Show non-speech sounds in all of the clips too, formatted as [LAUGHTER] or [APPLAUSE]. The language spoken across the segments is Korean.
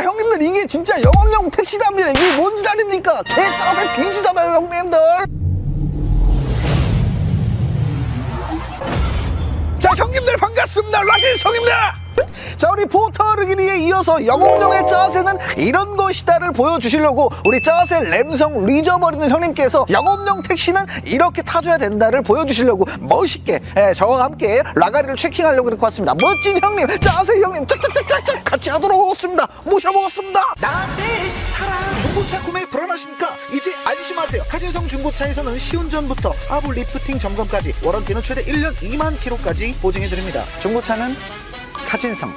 와 형님들 이게 진짜 영업용 택시답니다. 이게 뭔지 아닙니까? 개 짜세 비지잖아요 형님들. 자 형님들 반갑습니다. 라길성입니다 자 우리 포터르기니에 이어서 영업용의 짜세는 이런 것이다를 보여주시려고 우리 짜세 램성 리저버리는 형님께서 영업용 택시는 이렇게 타줘야 된다를 보여주시려고 멋있게 예, 저와 함께 라가리를 체킹하려고 이렇게 왔습니다. 멋진 형님 짜세 형님 짝짝짝짝짝 같이 하도록 하겠습니다. 모셔보겠습니다. 나한테 사랑 중고차 구매 불안하십니까? 이제 안심하세요. 카진성 중고차에서는 시운전부터 아부 리프팅 점검까지 워런티는 최대 1년 2만 킬로까지 보증해드립니다. 중고차는 카진성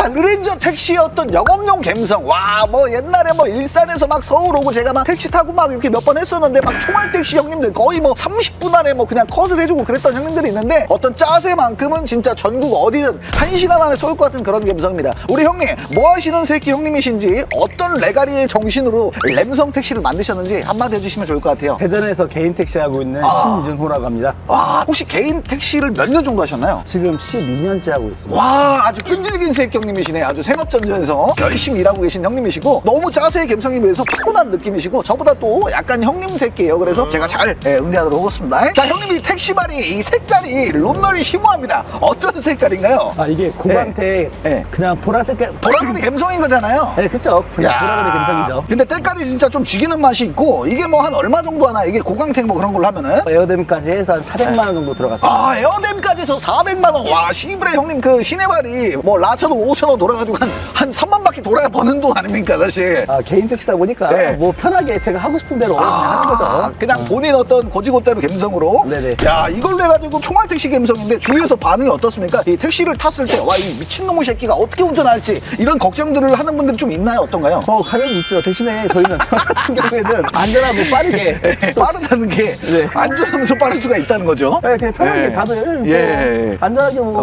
자, 르렌저 택시였던 영업용 갬성. 와, 뭐 옛날에 뭐 일산에서 막 서울 오고 제가 막 택시 타고 막 이렇게 몇 번 했었는데 막 총알 택시 형님들 거의 뭐 30분 안에 뭐 그냥 컷을 해주고 그랬던 형님들이 있는데 어떤 짜세만큼은 진짜 전국 어디든 한 시간 안에 쏠 것 같은 그런 갬성입니다. 우리 형님, 뭐 하시는 새끼 형님이신지 어떤 레가리의 정신으로 램성 택시를 만드셨는지 한마디 해주시면 좋을 것 같아요. 대전에서 개인 택시 하고 있는 아. 신준호라고 합니다. 와, 혹시 개인 택시를 몇 년 정도 하셨나요? 지금 12년째 하고 있습니다. 와 아주 끈질긴 새끼 형님 이시네 아주 생업전전에서 열심히 일하고 계신 형님이시고 너무 자세의 감성에 비해서 피곤한 느낌이시고 저보다 또 약간 형님 새끼예요 그래서 제가 잘 예, 응대하도록 하겠습니다 자 형님 이 택시발이 이 색깔이 롬널이 심오합니다 어떤 색깔인가요? 아 이게 고광택 네. 그냥 보라색 보라돌이 감성인 거잖아요 네 그쵸 그냥 야. 보라색의 감성이죠. 근데 때깔이 진짜 좀 죽이는 맛이 있고 이게 뭐 한 얼마 정도 하나 이게 고광택 뭐 그런 걸로 하면은 에어댐까지 해서 한 400만 원 정도 들어갔습니다. 아 에어댐까지 해서 400만 원 와 시브레 형님 그 시내발이 뭐 라쳐도 5천 원 돌아가지고 한, 한 3만 바퀴 돌아야 버는 돈 아닙니까 사실 아, 개인 택시다 보니까 네. 뭐 편하게 제가 하고 싶은 대로 그냥 하는 거죠. 아, 그냥 본인 어떤 고지고대로 감성으로 네네. 야 이걸로 해가지고 총알 택시 감성인데 주위에서 반응이 어떻습니까? 이 택시를 탔을 때 와 이 미친놈의 새끼가 어떻게 운전할지 이런 걱정들을 하는 분들이 좀 있나요 어떤가요? 어, 가격이 있죠. 대신에 저희는 [LAUGHS] 저 같은 경우에는 안전하고 빠르게 [LAUGHS] 또 빠르다는 게 네. 안전하면서 빠를 수가 있다는 거죠? 네, 그냥 편하게 네. 다들 뭐 예. 안전하게 뭐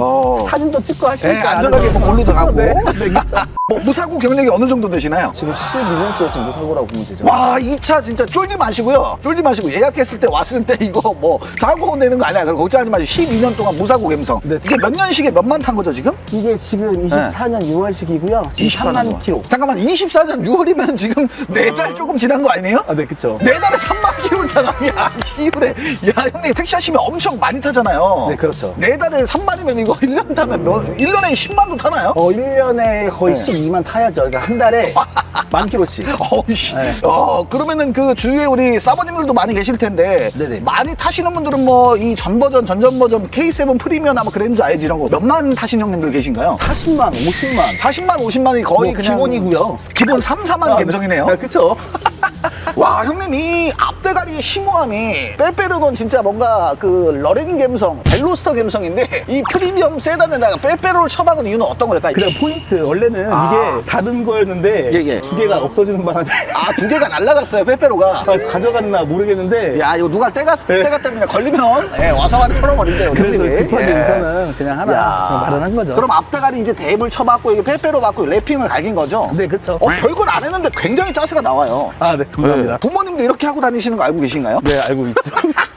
어. 사진도 찍고 네, 하시니까 안전하게 뭐 골로도 가고 네, 네, 그렇죠. 뭐 무사고 경력이 어느 정도 되시나요? 지금 12년째 지금 무사고라고 보면 되죠. 와, 이 차 진짜 쫄지 마시고요. 쫄지 마시고 예약했을 때 왔을 때 이거 뭐 사고 내는 거 아니야. 그럼 걱정하지 마시고 12년 동안 무사고 감성. 네. 이게 몇 년씩에 몇 만 탄 거죠, 지금? 이게 지금 24년 6월식이고요. 지금 3만 킬로. 잠깐만, 24년 6월이면 지금 네 달 조금 지난 거 아니에요? 아, 네, 그쵸. 네 달에 3만 킬로잖아. 야, 이불에. 야, 형님 택시 하시면 엄청 많이 타잖아요. 네, 그렇죠. 네 달에 3만이면 이거 1년 타면 몇, 1년에 10만도 타나요? 어, 1년에 거의 네. 12만 타야죠. 그러니까 한 달에 [LAUGHS] 만 킬로씩. 어이씨. 네. 어, 그러면은 그 주위에 우리 사모님들도 많이 계실 텐데. 네네. 많이 타시는 분들은 뭐 이 전 버전, 전전 버전, K7 프리미엄 아마 그랜저 아이지 이런 거 몇만 타신 형님들 계신가요? 40만, 50만. 40만, 50만이 거의 뭐 그냥 기본이고요. 기본 3, 4만 감성이네요. 네, 그쵸. 와, 형님 이 앞대가리 심오함이 빼빼로는 진짜 뭔가 그 러닝 감성, 벨로스터 감성인데 이 프리미엄 세단에다가 빼빼로를 쳐박은 이유는 어떤 걸까요? 그냥 포인트. 원래는 아. 이게 다른 거였는데 예, 예. 두 개가 없어지는 바람에 아, 두 개가 날라갔어요, 빼빼로가. 아, 가져갔나 모르겠는데 야, 이거 누가 때가, 네. 때가 때문에 걸리면, 예, 와사와리 털어버린대요, 그래서. 급하게 예. 우선은 그냥 하나 야. 그냥 마련한 거죠. 그럼 앞다가리 이제 대물 쳐박고, 이게 빼빼로 받고, 래핑을 갈긴 거죠? 네, 그쵸. 어, 별걸 안 했는데 굉장히 짜세가 나와요. 아, 네, 감사합니다. 부모님도 이렇게 하고 다니시는 거 알고 계신가요? 네, 알고 있죠. [LAUGHS]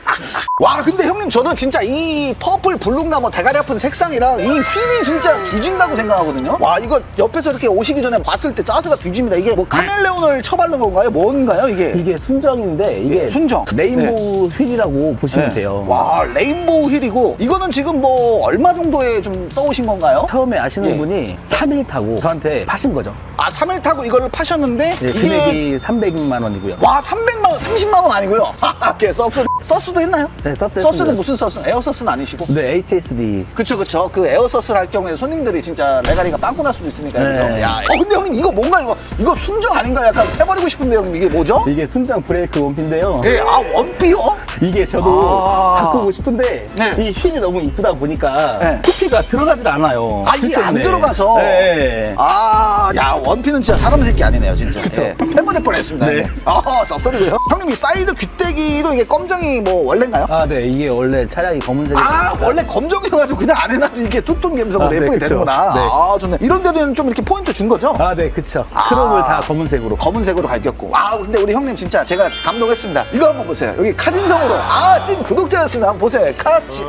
와, 근데 형님, 저는 진짜 이 퍼플 블루나 뭐 대가리 아픈 색상이랑 이 휠이 진짜 뒤진다고 생각하거든요? 와, 이거 옆에서 이렇게 오시기 전에 봤을 때 짜세가 뒤집니다. 이게 뭐 카멜레온을 쳐바른 건가요? 뭔가요, 이게? 이게 순정인데 이게 예, 순정. 레인보우 휠이라고 보시면 네. 돼요. 와, 레인보우 휠이고, 이거는 지금 뭐 얼마 정도에 좀 떠오신 건가요? 처음에 아시는 예. 분이 3일 타고 저한테 파신 거죠. 아, 3일 타고 이걸 파셨는데, 네, 이게. 금액이 300만 원이고요. 와, 300만 원, 30만 원 아니고요. [LAUGHS] 하하, 서스. 서스도 했나요? 네, 서스 서스는 했습니다. 무슨 서스? 에어서스는 아니시고? 네, HSD. 그쵸, 그쵸. 그 에어서스를 할 경우에 손님들이 진짜 레가리가 빵꾸 날 수도 있으니까. 그죠? 네. 야, 어, 근데 형님, 이거 뭔가 이거, 이거 순정 아닌가? 약간 해버리고 싶은데, 형님, 이게 뭐죠? 이게 순정 브레이크 원피인데요. 예, 아, 원피요? 이게 저도 아. 바꾸고 싶은데 네. 이 휠이 너무 이쁘다 보니까 네. 쿠피가 들어가질 않아요. 아, 이게 안. 들어가서? 네. 아, 야, 원피는 진짜 사람 새끼 아니네요, 진짜. 그쵸. 예, 해버릴 뻔 했습니다. 네. 네. 아, 쌉소리고요. 형님, 이 사이드 귀때기도 이게 검정이 뭐 원래인가요? 아, 네. 이게 원래 차량이 검은색이 아, 원래 검정이어가지고 그냥 안 해놔도 이게 뚜뚱 감성으로 아, 네, 예쁘게 그쵸. 되는구나. 네. 아, 좋네. 이런 데는 좀 이렇게 포인트 준 거죠? 아, 네, 그쵸. 아. 크롬을 다 검은색으로. 검은색으로 갈겼고. 아, 근데 우리 형님 진짜 제가 감동했습니다. 이거 한번 보세요. 여기 카진성으로. 아, 찐 구독자였습니다. 한번 보세요. 카진.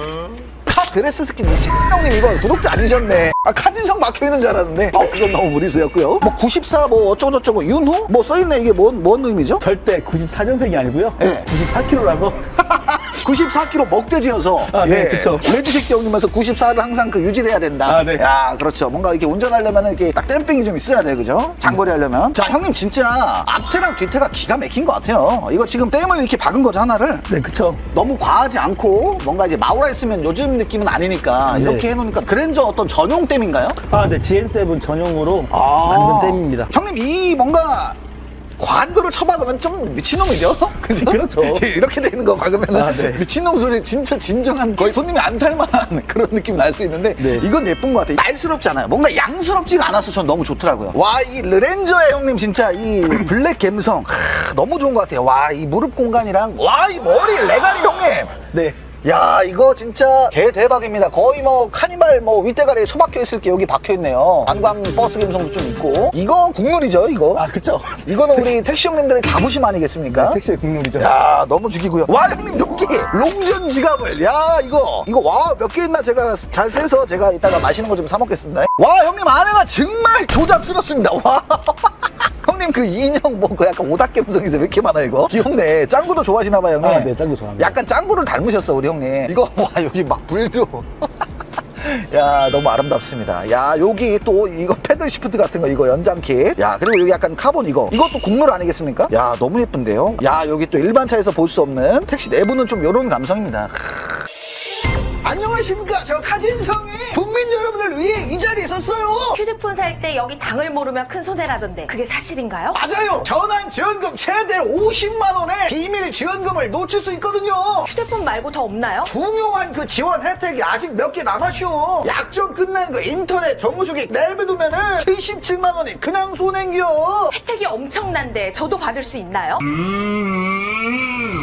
카 드레스 스킨 신동님 이거 구독자 아니셨네. 아 카진성 막혀 있는 줄 알았는데. 어 그건 너무 무리수였고요. 뭐94 뭐 어쩌고 저쩌고 윤호 뭐 써있네 이게 뭔 뭔 의미죠? 절대 94년생이 아니고요. 네. 94kg라서 [LAUGHS] 94kg 먹돼지여서 아, 네, 그쵸. 레드색 경이면서 94를 항상 그 유지를 해야 된다. 아, 네. 야, 그렇죠. 뭔가 이렇게 운전하려면 이렇게 딱 댐핑이 좀 있어야 돼, 그죠? 장거리 하려면. 자, 형님 진짜 앞태랑 뒤태가 기가 막힌 것 같아요. 이거 지금 댐을 이렇게 박은 거죠, 하나를. 네, 그쵸. 너무 과하지 않고 뭔가 이제 마우라 했으면 요즘 느낌은 아니니까 네. 이렇게 해놓으니까 그랜저 어떤 전용 댐인가요? 아, 네, GN7 전용으로 아. 만든 댐입니다. 형님 이 뭔가 과한 거를 쳐박으면 좀 미친놈이죠? [LAUGHS] 그죠? 그렇죠. [LAUGHS] 이렇게 되는 거 박으면 아, 네. 미친놈 소리 진짜 진정한 거의 손님이 안 탈만한 [LAUGHS] 그런 느낌 날수 있는데 네. 이건 예쁜 것 같아요. 날스럽잖아요. 뭔가 양스럽지가 않아서 전 너무 좋더라고요. 와, 이 르렌저의 형님 진짜 이 블랙 감성 크, 너무 좋은 것 같아요. 와, 이 무릎 공간이랑 와, 이 머리 레가리 형님. 네. 야 이거 진짜 개 대박입니다. 거의 뭐 카니발 뭐 윗대가리에 처박혀 있을 게 여기 박혀 있네요. 관광 버스 감성도 좀 있고. 이거 국룰이죠 이거? 아, 그쵸. 이거는 우리 택시 형님들의 자부심 아니겠습니까? 택시의 국룰이죠. 야 너무 죽이고요. 와 형님 여기 롱전 지갑을. 야 이거 이거 와 몇 개 있나 제가 잘 세서 제가 이따가 맛있는 거 좀 사 먹겠습니다. 와 형님 안에가 정말 조잡스럽습니다. 와 형님 그 인형 뭐 그 약간 오닥개 부성이서 왜 이렇게 많아 이거? 귀엽네 짱구도 좋아하시나 봐요 형님. 아, 네, 짱구 좋아합니다. 약간 짱구를 닮으셨어 우리 형님. 이거 와 여기 막 불도. [LAUGHS] 야 너무 아름답습니다. 야 여기 또 이거 패들 시프트 같은 거 이거 연장킷. 야 그리고 여기 약간 카본 이거. 이것도 국룰 아니겠습니까? 야 너무 예쁜데요? 야 여기 또 일반 차에서 볼 수 없는 택시 내부는 좀 이런 감성입니다 안녕하십니까 저 카진성이 국민 여러분을 위해 이 자리에 섰어요 휴대폰 살 때 여기 당을 모르면 큰 손해라던데 그게 사실인가요? 맞아요 전환 지원금 최대 50만 원의 비밀 지원금을 놓칠 수 있거든요 휴대폰 말고 더 없나요? 중요한 그 지원 혜택이 아직 몇 개 남았쇼. 약정 끝난 그 인터넷 정수기 내비두면은 77만 원이 그냥 손행겨. 혜택이 엄청난데 저도 받을 수 있나요?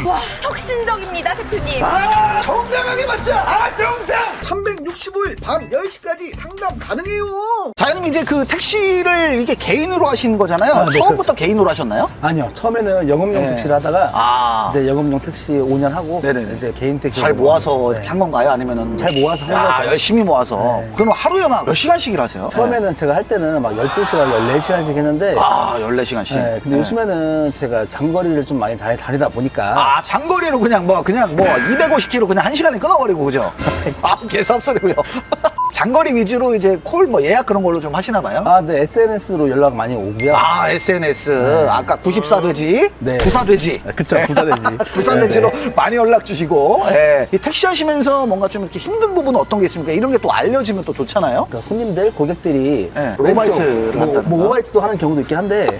와 혁신적입니다 대표님 아, 정당하게 받자. 아, 정당. 365일 밤 10시까지 상담 가능해요. 자연님 이제 그 택시를 이게 개인으로 하시는 거잖아요. 아, 네, 처음부터 개인으로 하셨나요? 아니요. 처음에는 영업용 네. 택시를 하다가 아. 이제 영업용 택시 5년 하고 네네네. 이제 개인 택시 잘 모아서 이렇게 한 건가요? 아니면은 잘 모아서 한 야, 거죠. 열심히 모아서. 네. 그럼 하루에 막 몇 시간씩 일하세요? 처음에는 제가 할 때는 막 12시간, 14시간씩 했는데 아, 14시간씩. 네, 근데 요즘에는 제가 장거리를 좀 많이 다니, 다니다 보니까 아, 장거리로 그냥 뭐, 그냥 뭐, 250km 그냥 한 시간에 끊어버리고, 그죠? [LAUGHS] 아, 개쌉소리고요. [LAUGHS] 장거리 위주로 이제 콜 뭐 예약 그런 걸로 좀 하시나 봐요? 아, 네, SNS로 연락 많이 오고요. 아, SNS. 아까 94돼지, 네. 구사돼지. 아, 그쵸, 구사돼지. [LAUGHS] 구사돼지로 네, 많이 연락 주시고. 예. 이 택시 하시면서 뭔가 좀 이렇게 힘든 부분은 어떤 게 있습니까? 이런 게 또 알려지면 또 좋잖아요? 그러니까 손님들, 고객들이 네, 왼쪽, 오바이트를 뭐, 한다든가. 뭐 오바이트도 하는 경우도 있긴 한데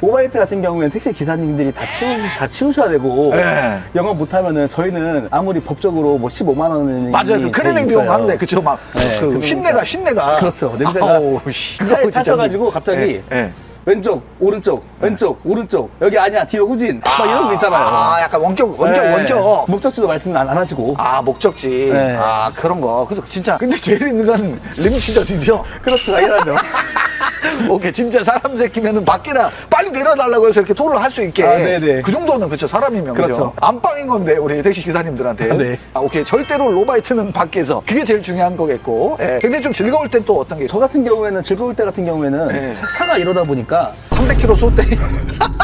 오바이트 같은 경우에는 택시 기사님들이 다 치우 다 치우셔야 되고 네. 영업 못하면은 저희는 아무리 법적으로 뭐 15만 원은 맞아요. 그 클리닝 비용 하는데, 그쵸? 막, 네, 그, 그러니까. 쉰내가, 쉰내가. 그렇죠. 냄새가 아우, 씨. 차에 타셔가지고 갑자기 예, 예. 왼쪽 오른쪽 왼쪽 오른쪽 여기 아니야 뒤로 후진 막 이런 거 있잖아요. 아, 약간 원격, 원격, 네. 원격. 목적지도 말씀 안, 안 하시고 아, 목적지. 네. 아, 그런 거. 그래서 진짜. 근데 제일 있는 건 림치저디죠? 크로스 당연하죠. [LAUGHS] 오케이. 진짜 사람 새끼면은 밖에나 빨리 내려달라고 해서 이렇게 토를 할 수 있게. 아, 네네. 그 정도는 그쵸. 사람이면. 그죠? 그렇죠. 안방인 건데, 우리 택시 기사님들한테. 아, 네. 아, 오케이. 절대로 로바이트는 밖에서. 그게 제일 중요한 거겠고. 예. 근데 좀 즐거울 땐 또 어떤 게. 저 같은 경우에는 즐거울 때 같은 경우에는 네. 차, 차가 이러다 보니까 300km 쏠 때. [LAUGHS]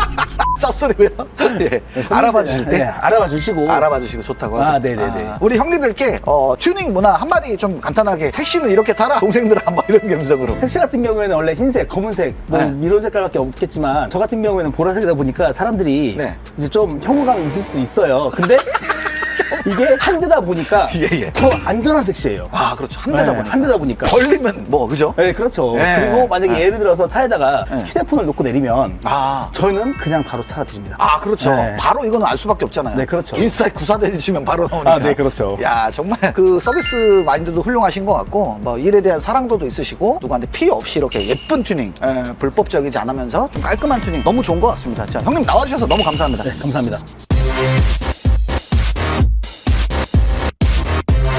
쌉소리고요. [LAUGHS] 예. 알아봐 주실 때. 네, 알아봐 주시고 알아봐 주시고 좋다고 아, 하고. 네네네. 아, 우리 형님들께 어, 튜닝 문화 한마디 좀 간단하게 택시는 이렇게 타라 동생들아 뭐 [LAUGHS] 이런 감성으로 택시 같은 경우에는 원래 흰색, 검은색, 뭐 네. 이런 색깔밖에 없겠지만 저 같은 경우에는 보라색이다 보니까 사람들이 네. 이제 좀 혐오감이 있을 수도 있어요. 근데 이게 한 대다 보니까 [LAUGHS] 예, 예. 더 안전한 택시예요. 아 그렇죠 한 대다 네, 보니까 한 대다 보니까. 걸리면 뭐 그죠 네, 그렇죠. 네. 그리고 만약에 네. 예를 들어서 차에다가 네. 휴대폰을 놓고 내리면 아 저희는 그냥 바로 차가 드립니다. 아, 그렇죠. 네. 바로 이거는 알 수밖에 없잖아요. 네, 그렇죠. 인스타에 구사대지 치면 바로 나오니까. 아, 네, 그렇죠. 야, 정말 그 서비스 마인드도 훌륭하신 것 같고, 뭐 일에 대한 사랑도도 있으시고, 누구한테 피해 없이 이렇게 예쁜 튜닝, 에, 불법적이지 않으면서 좀 깔끔한 튜닝 너무 좋은 것 같습니다. 자, 형님 나와주셔서 너무 감사합니다. 네, 감사합니다.